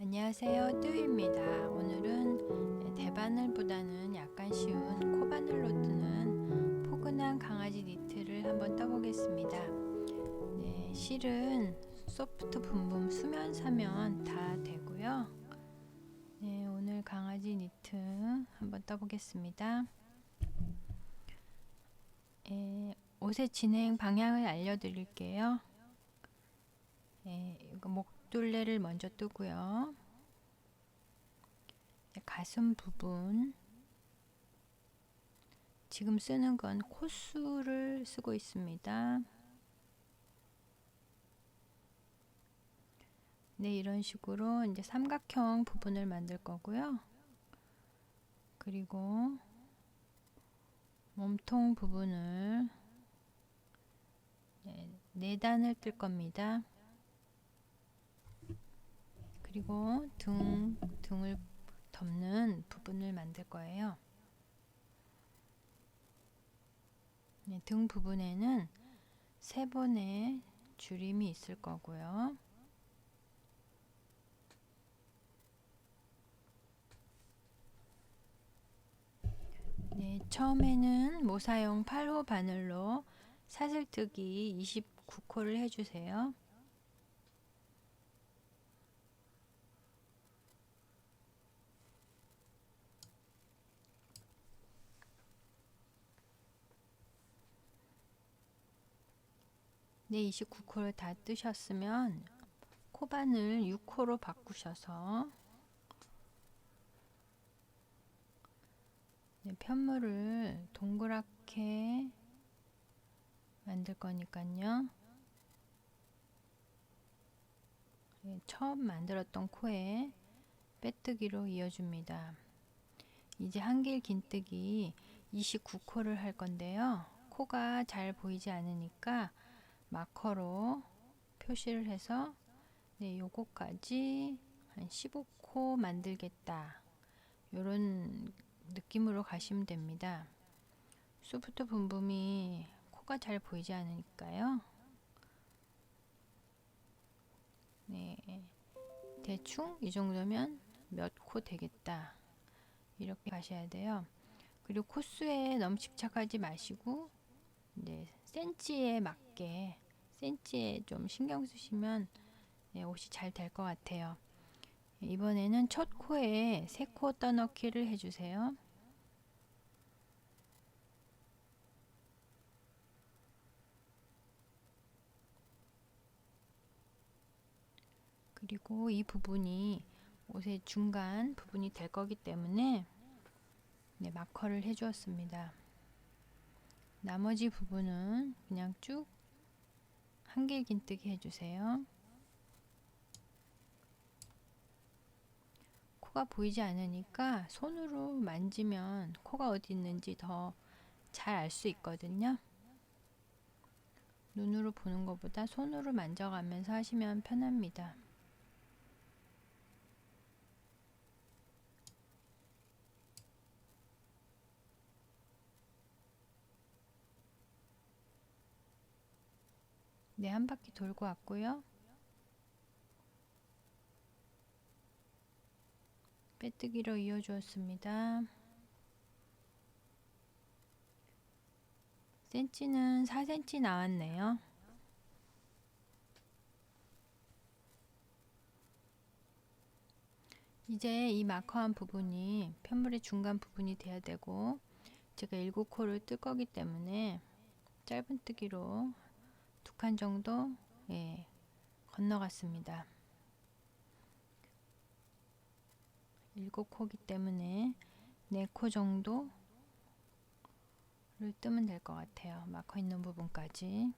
안녕하세요. 뚜입니다. 오늘은 대바늘보다는 약간 쉬운 코바늘로 뜨는 포근한 강아지 니트를 한번 떠보겠습니다. 네, 실은 소프트 붐붐 수면 사면 다 되고요. 네, 오늘 강아지 니트 한번 떠보겠습니다. 에, 옷의 진행 방향을 알려드릴게요. 예, 목 둘레를 먼저 뜨고요. 네, 가슴 부분. 지금 쓰는 건 코수를 쓰고 있습니다. 네, 이런 식으로 이제 삼각형 부분을 만들 거고요. 그리고 몸통 부분을 네, 네 단을 뜰 겁니다. 그리고 등, 등을 덮는 부분을 만들 거예요. 네, 등 부분에는 세 번의 줄임이 있을 거고요. 네, 처음에는 모사용 8호 바늘로 사슬뜨기 29코를 해주세요. 네, 29코를 다 뜨셨으면 코바늘 6코로 바꾸셔서 네, 편물을 동그랗게 만들 거니까요. 네, 처음 만들었던 코에 빼뜨기로 이어줍니다. 이제 한길 긴뜨기 29코를 할 건데요. 코가 잘 보이지 않으니까 마커로 표시를 해서 네, 요거까지 한 15코 만들겠다. 요런 느낌으로 가시면 됩니다. 소프트 붐붐이 코가 잘 보이지 않으니까요. 네. 대충 이 정도면 몇 코 되겠다. 이렇게 가셔야 돼요. 그리고 코수에 너무 집착하지 마시고 네, 센치에 맞게 센치에 좀 신경 쓰시면 네, 옷이 잘 될 것 같아요. 이번에는 첫 코에 세 코 떠넣기를 해주세요. 그리고 이 부분이 옷의 중간 부분이 될 거기 때문에 네, 마커를 해 주었습니다. 나머지 부분은 그냥 쭉 한길 긴뜨기 해주세요. 코가 보이지 않으니까 손으로 만지면 코가 어디 있는지 더 잘 알 수 있거든요. 눈으로 보는 것보다 손으로 만져가면서 하시면 편합니다. 네, 한 바퀴 돌고 왔고요. 빼뜨기로 이어주었습니다. 센치는 4cm 나왔네요. 이제 이 마커한 부분이 편물의 중간 부분이 돼야 되고 제가 7코를 뜰 거기 때문에 짧은 뜨기로 두칸 정도 예, 건너갔습니다. 7코기 때문에 4코 정도를 뜨면 될 것 같아요. 마커 있는 부분까지.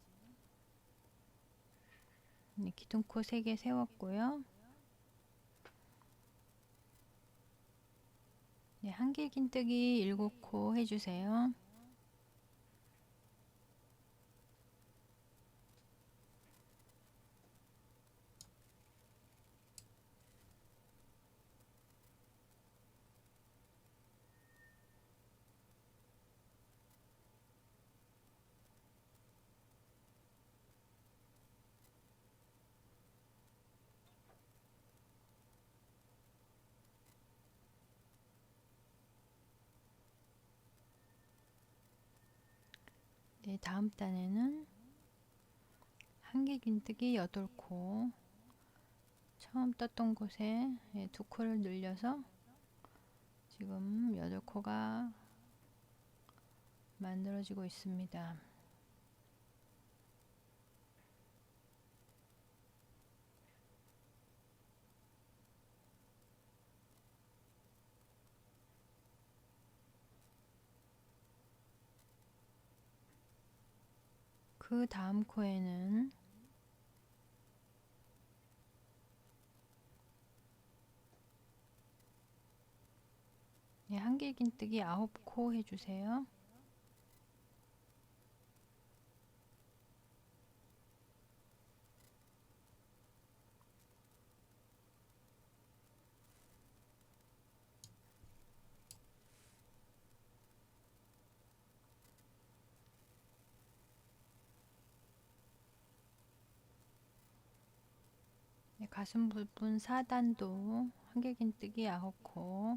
네, 기둥코 3개 세웠고요. 네, 한길 긴뜨기 7코 해주세요. 네, 다음 단에는 한길긴뜨기 8코 처음 떴던 곳에 예, 두 코를 늘려서 지금 8코가 만들어지고 있습니다. 그 다음 코에는 네, 한길긴뜨기 9코 해주세요. 네, 가슴 부분 4단도 한길긴 뜨기 9코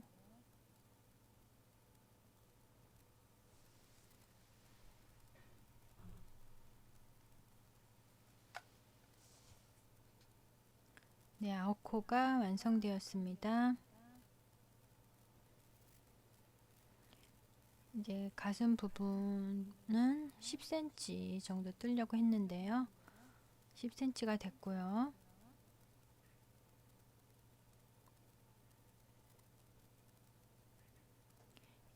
네, 9코가 완성되었습니다. 이제 가슴 부분은 10cm 정도 뜨려고 했는데요. 10cm가 됐고요.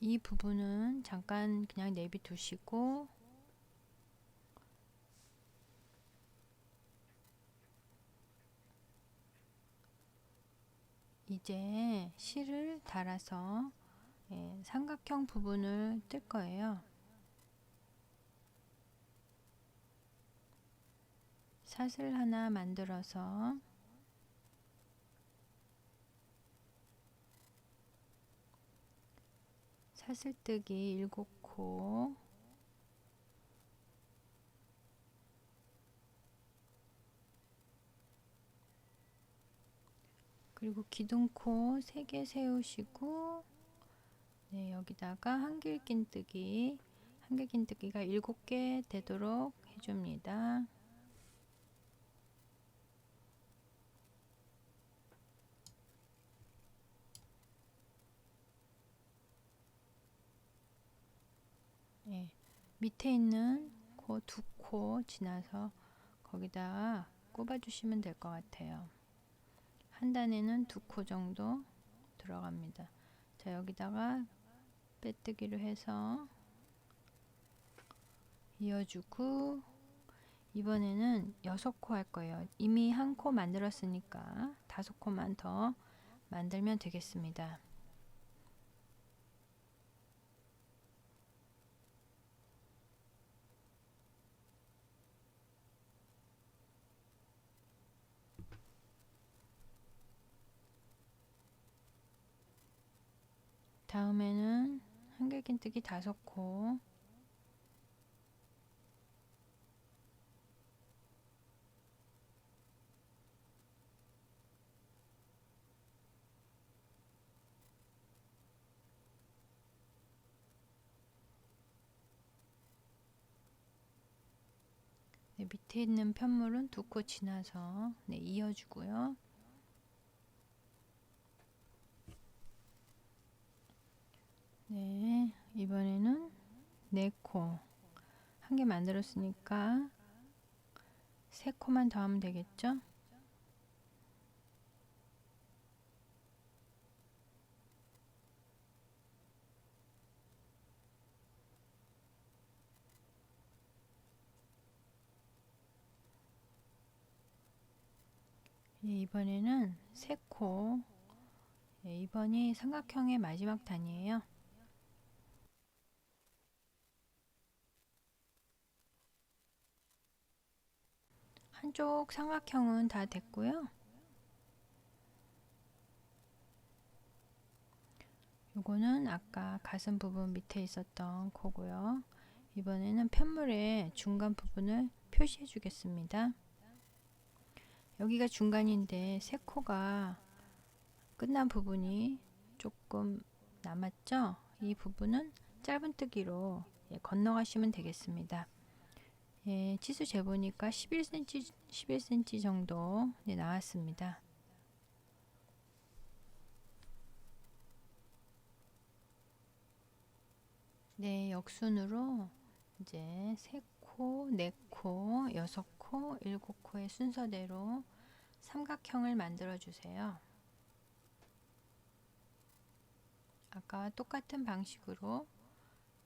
이 부분은 잠깐 그냥 내비 두시고 이제 실을 달아서 예, 삼각형 부분을 뜰 거예요. 사슬 하나 만들어서 사슬뜨기 7코 그리고 기둥코 3개 세우시고 네, 여기다가 한길긴뜨기 한길긴뜨기가 7개 되도록 해줍니다. 네, 밑에 있는 코 두 코 지나서 거기다 꼽아 주시면 될 것 같아요. 한 단에는 두 코 정도 들어갑니다. 자 여기다가 빼뜨기로 해서 이어주고 이번에는 여섯 코 할 거예요. 이미 한 코 만들었으니까 다섯 코만 더 만들면 되겠습니다. 다음에는 한길긴뜨기 다섯 코 네, 밑에 있는 편물은 두 코 지나서 네, 이어주고요. 네, 이번에는 네 코. 한 개 만들었으니까 세 코만 더 하면 되겠죠? 예, 이번에는 세 코. 예, 이번이 삼각형의 마지막 단이에요. 한쪽 삼각형은 다 됐고요. 요거는 아까 가슴 부분 밑에 있었던 코고요. 이번에는 편물의 중간 부분을 표시해 주겠습니다. 여기가 중간인데 세 코가 끝난 부분이 조금 남았죠? 이 부분은 짧은뜨기로 예, 건너가시면 되겠습니다. 예, 치수 재보니까 11cm, 11cm 정도 네, 나왔습니다. 네, 역순으로 이제 세 코, 네 코, 여섯 코, 일곱 코의 순서대로 삼각형을 만들어 주세요. 아까 똑같은 방식으로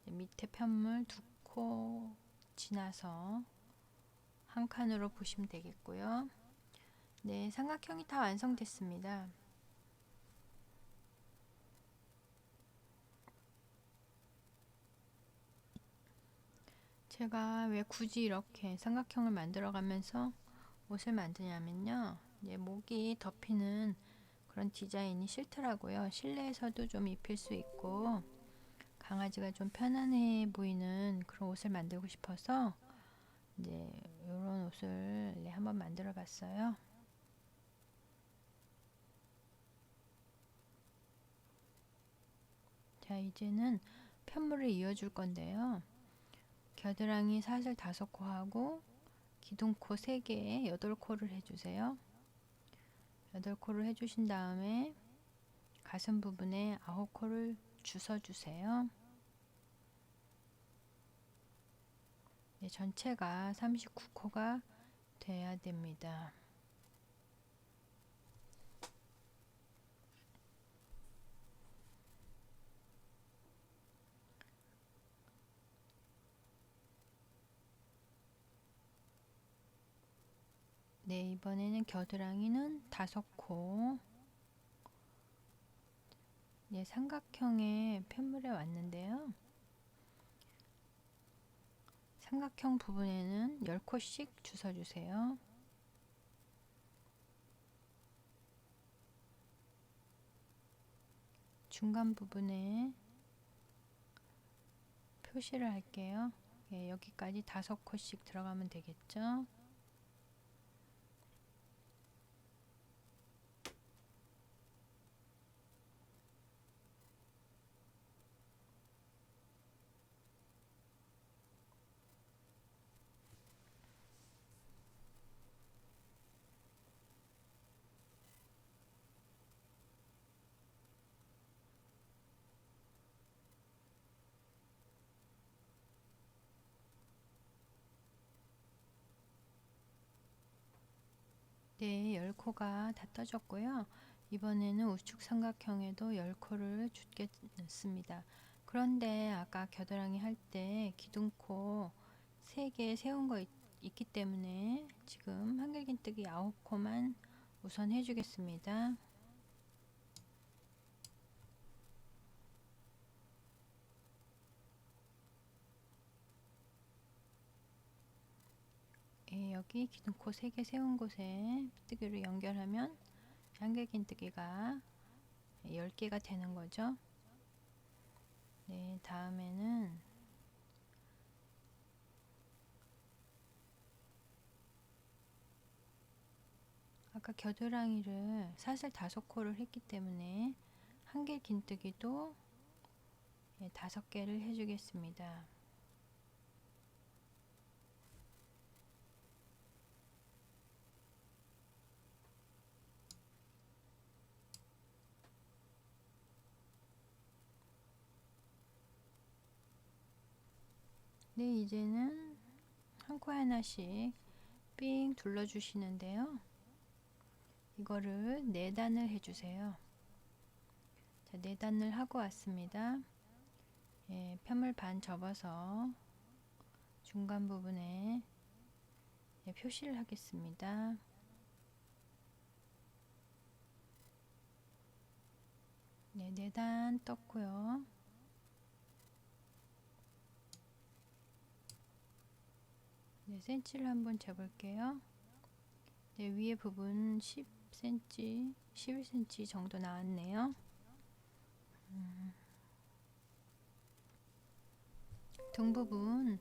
밑에 편물 두코 지나서 한 칸으로 보시면 되겠고요. 네, 삼각형이 다 완성됐습니다. 제가 왜 굳이 이렇게 삼각형을 만들어 가면서 옷을 만드냐면요. 이제 목이 덮이는 그런 디자인이 싫더라고요. 실내에서도 좀 입힐 수 있고 강아지가 좀 편안해 보이는 그런 옷을 만들고 싶어서 이제 이런 옷을 네, 한번 만들어 봤어요. 자, 이제는 편물을 이어줄 건데요. 겨드랑이 사슬 다섯 코 하고 기둥코 세 개에 여덟 코를 해주세요. 여덟 코를 해주신 다음에 가슴 부분에 아홉 코를 주워주세요. 네, 전체가 39코가 돼야 됩니다. 네, 이번에는 겨드랑이는 다섯 코. 네, 삼각형의 편물에 왔는데요. 삼각형 부분에는 10코씩 주워주세요. 중간 부분에 표시를 할게요. 예, 여기까지 다섯 코씩 들어가면 되겠죠. 네, 10코가 다 떠졌고요. 이번에는 우측 삼각형에도 10코를 주겠습니다. 그런데 아까 겨드랑이 할 때 기둥코 3개 세운 거 있, 기 때문에 지금 한길긴뜨기 9코만 우선 해주겠습니다. 예, 여기 기둥코 3개 세운 곳에 뜨기로 연결하면 한길긴뜨기가 10개가 되는 거죠. 네, 다음에는 아까 겨드랑이를 사슬 다섯 코를 했기 때문에 한길 긴뜨기도 예, 다섯 개를 해주겠습니다. 네, 이제는 한 코에 하나씩 삥 둘러주시는데요. 이거를 네 단을 해주세요. 자, 네 단을 하고 왔습니다. 예, 편물 반 접어서 중간 부분에 예, 표시를 하겠습니다. 네, 네단 떴고요. 네, 센치를 한번 재볼게요. 네, 위에 부분 10cm, 11cm 정도 나왔네요. 음. 등 부분,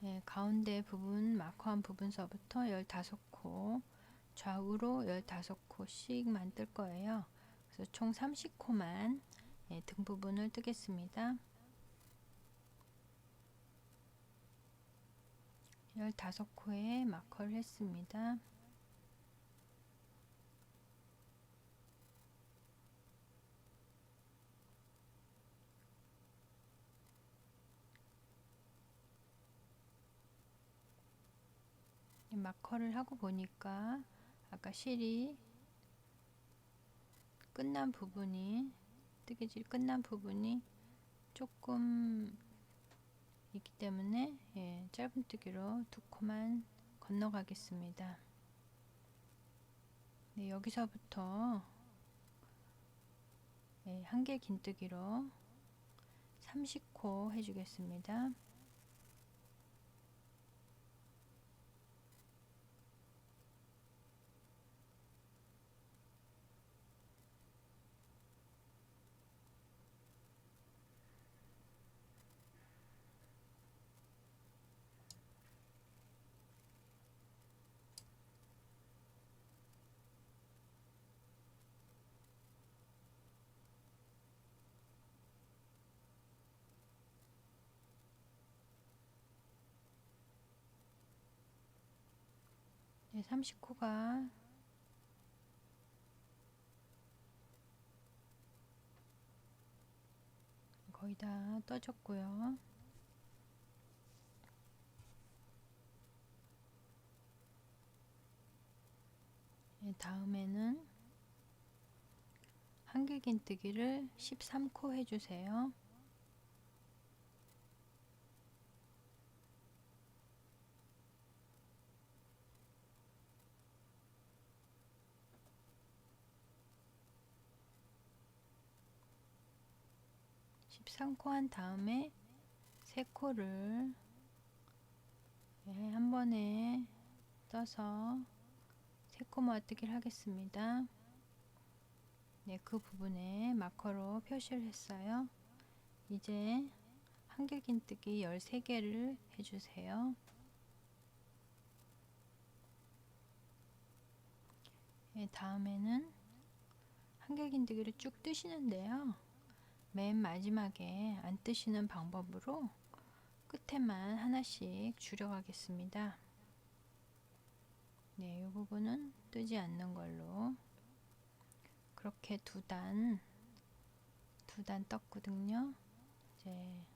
네, 가운데 부분, 마커한 부분서부터 15코, 좌우로 15코씩만 뜰 거예요. 그래서 총 30코만 네, 등 부분을 뜨겠습니다. 15코에 마커를 했습니다. 마커를 하고 보니까 아까 실이 끝난 부분이 뜨개질 끝난 부분이 조금 있기 때문에 예, 짧은뜨기로 두 코만 건너가겠습니다. 네, 여기서부터 예, 한개 긴뜨기로 30코 해주겠습니다. 네, 30코가 거의 다 떠졌고요. 네, 다음에는 한길긴뜨기를 13코 해주세요. 13코 한 다음에 3코를 네, 한 번에 떠서 3코 모아뜨기를 하겠습니다. 네, 그 부분에 마커로 표시를 했어요. 이제 한길긴뜨기 13개를 해주세요. 네, 다음에는 한길긴뜨기를 쭉 뜨시는데요. 맨 마지막에 안 뜨시는 방법으로 끝에만 하나씩 줄여가겠습니다. 네, 이 부분은 뜨지 않는 걸로 그렇게 두 단, 두 단 떴거든요. 이제 네,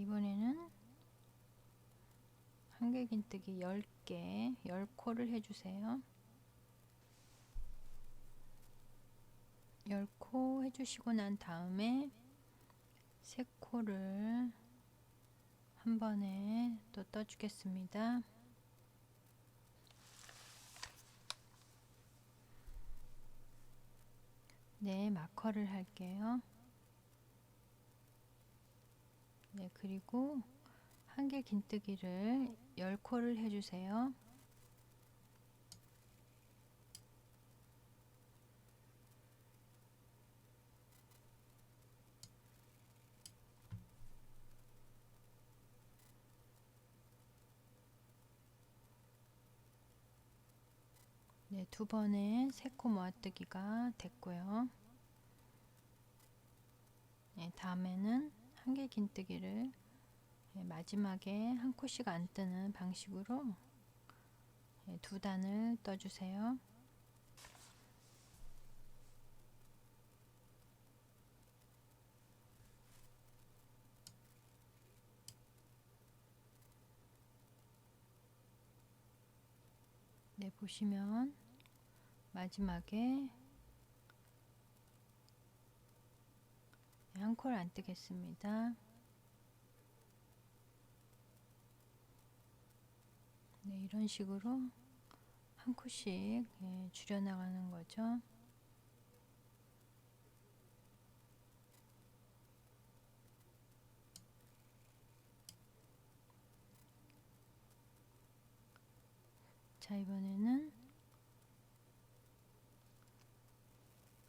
이번에는 한길긴뜨기 10개, 10코를 해주세요. 10코 해주시고 난 다음에 3코를 한 번에 또 떠주겠습니다. 네, 마커를 할게요. 네, 그리고 한길 긴뜨기를 10코를 해주세요. 네, 두 번의 세코 모아뜨기가 됐고요. 네, 다음에는 한길 긴뜨기를 네, 마지막에 한 코씩 안 뜨는 방식으로 네, 두 단을 떠주세요. 네, 보시면 마지막에 한 콜 안 뜨겠습니다. 네, 이런 식으로 한 코씩 예, 줄여나가는 거죠. 자, 이번에는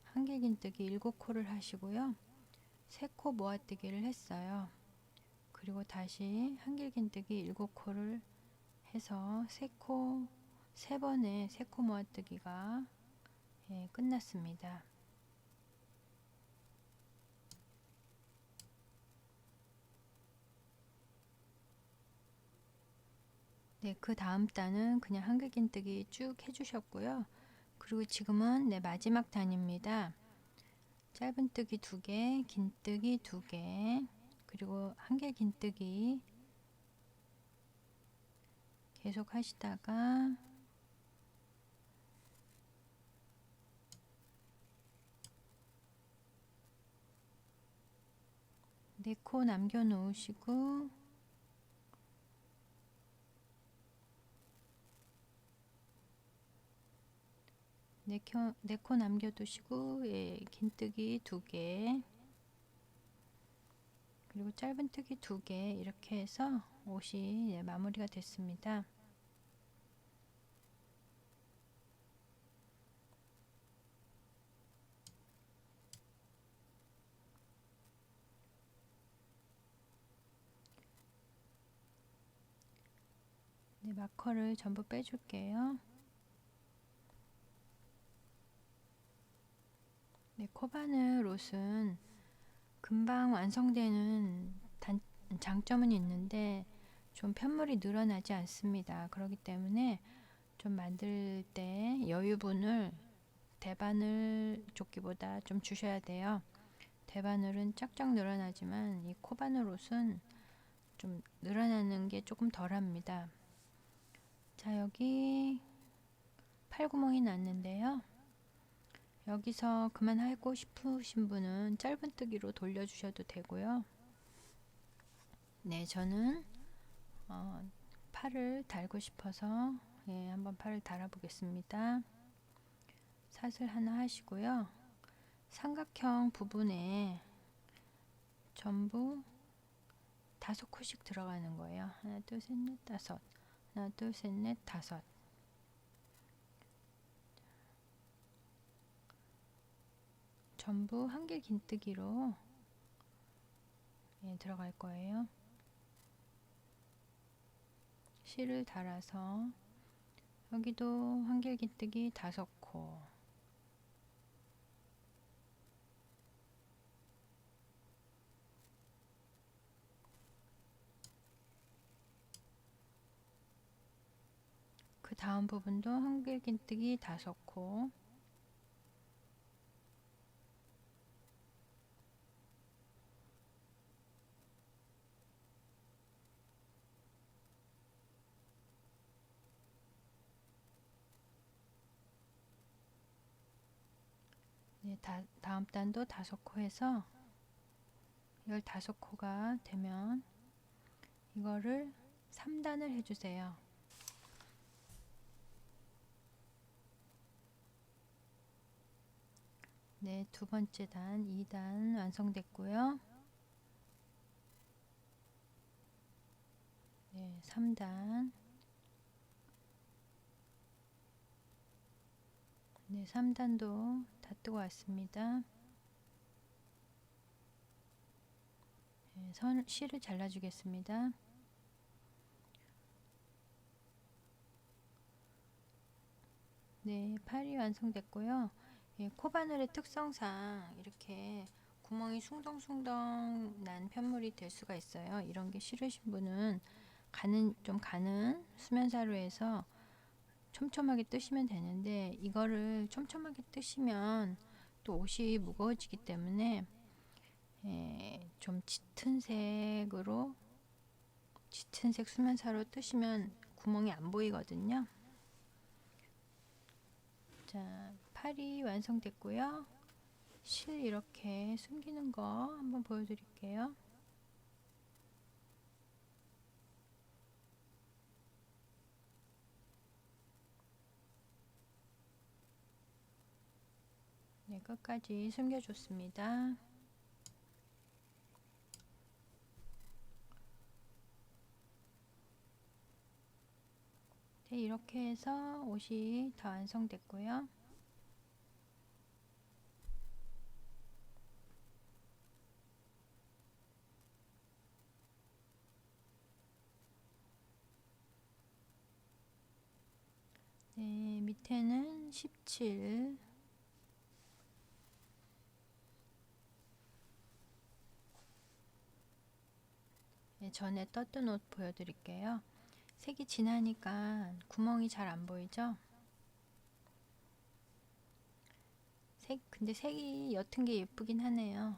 한길긴뜨기 7코를 하시고요. 3코 모아뜨기를 했어요. 그리고 다시 한길긴뜨기 7코를 해서 세코 세 번의 세코 모아뜨기가 예, 끝났습니다. 네, 그 다음 단은 그냥 한글긴뜨기 쭉 해주셨고요. 그리고 지금은 네, 마지막 단입니다. 짧은뜨기 2개, 긴뜨기 2개, 그리고 한길긴뜨기 계속 하시다가 네 코 남겨 놓으시고 네코 남겨 두시고 예, 긴뜨기 두개 그리고 짧은 뜨기 두 개 이렇게 해서 옷이 예, 마무리가 됐습니다. 네, 마커를 전부 빼줄게요. 네, 코바늘 옷은 금방 완성되는 단, 장점은 있는데 좀 편물이 늘어나지 않습니다. 그렇기 때문에 좀 만들 때 여유분을 대바늘 조끼보다 좀 주셔야 돼요. 대바늘은 쫙쫙 늘어나지만 이 코바늘 옷은 좀 늘어나는 게 조금 덜합니다. 자 여기 팔구멍이 났는데요. 여기서 그만 하고 싶으신 분은 짧은뜨기로 돌려주셔도 되고요. 네, 저는 어, 팔을 달고 싶어서 예, 한번 팔을 달아보겠습니다. 사슬 하나 하시고요. 삼각형 부분에 전부 다섯 코씩 들어가는 거예요. 하나, 둘, 셋, 넷, 다섯. 하나, 둘, 셋, 넷, 다섯. 전부 한길 긴뜨기로 예, 들어갈 거예요. 실을 달아서 여기도 한길 긴뜨기 다섯 코 그 다음 부분도 한길 긴뜨기 다섯 코 네, 다, 다음 단도 다섯 코 해서 15코가 되면 이거를 3단을 해주세요. 네, 두 번째 단 2단 완성됐고요. 네, 3단 네, 3단도 다 뜨고 왔습니다. 네, 선, 실을 잘라주겠습니다. 네, 팔이 완성됐고요. 예, 코바늘의 특성상 이렇게 구멍이 숭덩숭덩 난 편물이 될 수가 있어요. 이런 게 싫으신 분은 가는 좀 가는 수면사로 해서 촘촘하게 뜨시면 되는데 이거를 촘촘하게 뜨시면 또 옷이 무거워지기 때문에 예, 좀 짙은 색으로 짙은 색 수면사로 뜨시면 구멍이 안 보이거든요. 자, 팔이 완성됐고요. 실 이렇게 숨기는 거 한번 보여드릴게요. 네, 끝까지 숨겨줬습니다. 네, 이렇게 해서 옷이 다 완성됐고요. 네, 밑에는 17 네, 전에 떴던 옷 보여드릴게요. 색이 진하니까 구멍이 잘 안 보이죠? 색 근데 색이 옅은 게 예쁘긴 하네요.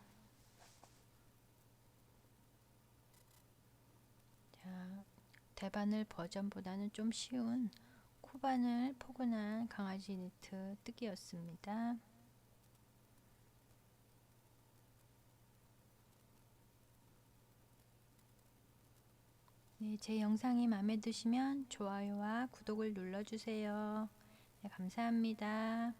자, 대바늘 버전보다는 좀 쉬운 코바늘 포근한 강아지 니트 뜨기였습니다. 네, 제 영상이 마음에 드시면 좋아요와 구독을 눌러주세요. 네, 감사합니다.